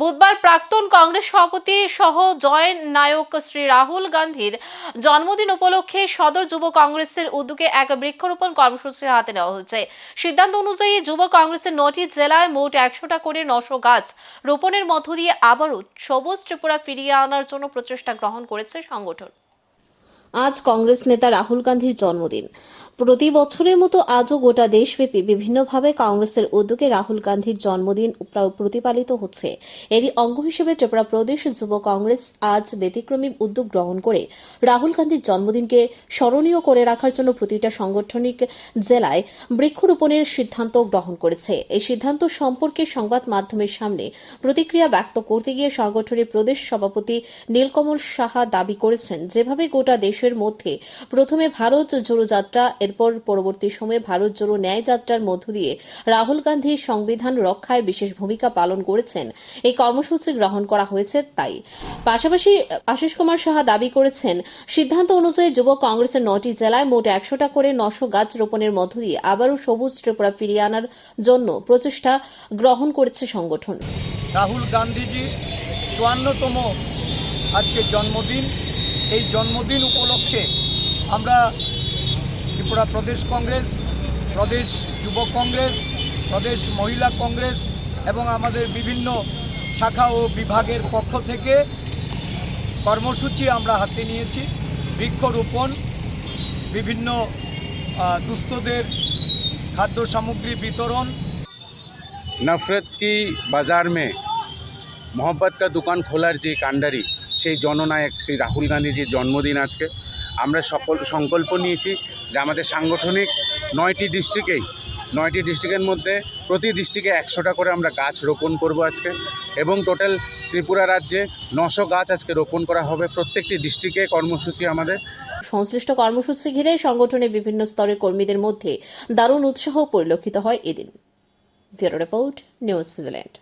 বুধবার প্রাক্তন কংগ্রেস সভাপতি সহ জয়েন্ট নায়ক শ্রী রাহুল গান্ধীর জন্মদিন উপলক্ষে সদর যুব কংগ্রেসের উদ্যোগে এক বৃক্ষরোপণ কর্মসূচি হাতে নেওয়া হয়েছে। সিদ্ধান্ত অনুযায়ী যুব কংগ্রেসের নটি জেলায় মোট একশোটা করে নশো গাছ রোপণের মধ্য দিয়ে আবারও সবুজ ত্রিপুরা ফিরিয়ে আনার জন্য প্রচেষ্টা গ্রহণ করেছে সংগঠন। আজ কংগ্রেস নেতা রাহুল গান্ধীর জন্মদিন। প্রতি বছরের মতো আজও গোটা দেশব্যাপী বিভিন্নভাবে কংগ্রেসের উদ্যোগে রাহুল গান্ধীর জন্মদিন প্রতিপালিত হচ্ছে। এরই অঙ্গ হিসেবে ত্রিপুরা প্রদেশ যুব কংগ্রেস আজ ব্যতিক্রমী উদ্যোগ গ্রহণ করে রাহুল গান্ধীর জন্মদিনকে স্মরণীয় করে রাখার জন্য প্রতিটা সাংগঠনিক জেলায় বৃক্ষরোপণের সিদ্ধান্ত গ্রহণ করেছে। এই সিদ্ধান্ত সম্পর্কে সংবাদ মাধ্যমের সামনে প্রতিক্রিয়া ব্যক্ত করতে গিয়ে সংগঠনের প্রদেশ সভাপতি নীলকমল সাহা দাবি করেছেন, যেভাবে গোটা দেশের মধ্যে। প্রথমে ভারত জোড়ো যাত্রা এরপর পরবর্তী সময়ে ভারত জোড়ো ন্যায় যাত্রার মধ্য দিয়ে রাহুল গান্ধী সংবিধান রক্ষায় বিশেষ ভূমিকা পালন করেছেন। এই কর্মসূচি গ্রহণ করা হয়েছে তাই। পাশাপাশি আশিস কুমার সাহা দাবি করেছেন, সিদ্ধান্ত অনুযায়ী যুব কংগ্রেসের নটি জেলায় মোট একশোটা করে নশো গাছ রোপণের মধ্য দিয়ে আবারও সবুজ ত্রিপুরা ফিরিয়ে আনার জন্য প্রচেষ্টা গ্রহণ করেছে সংগঠন। রাহুল গান্ধীজির চুয়ান্নতম আজকে জন্মদিন। এই জন্মদিন উপলক্ষে আমরা ত্রিপুরা প্রদেশ কংগ্রেস, প্রদেশ যুব কংগ্রেস, প্রদেশ মহিলা কংগ্রেস এবং আমাদের বিভিন্ন শাখা ও বিভাগের পক্ষ থেকে কর্মসূচি আমরা হাতে নিয়েছি। বৃক্ষরোপণ, বিভিন্ন দুস্থদের খাদ্য সামগ্রী বিতরণ। নফরত কি বাজার মে মোহব্বত কা দোকান খোলার যে কাণ্ডারি সেই জননায়ক শ্রী রাহুল গান্ধীজির জন্মদিন আজকে। আমরা সকল সংকল্প নিয়েছি যে আমাদের সাংগঠনিক নয়টি ডিস্ট্রিক্টেই, নয়টি ডিস্ট্রিক্টের মধ্যে প্রতি ডিস্ট্রিক্টে একশোটা করে আমরা গাছ রোপণ করব আজকে এবং টোটাল ত্রিপুরা রাজ্যে নশো গাছ আজকে রোপণ করা হবে প্রত্যেকটি ডিস্ট্রিক্টে কর্মসূচি আমাদের। সংশ্লিষ্ট কর্মসূচি ঘিরে সংগঠনের বিভিন্ন স্তরের কর্মীদের মধ্যে দারুণ উৎসাহ পরিলক্ষিত হয় এদিন। Bureau report, news Switzerland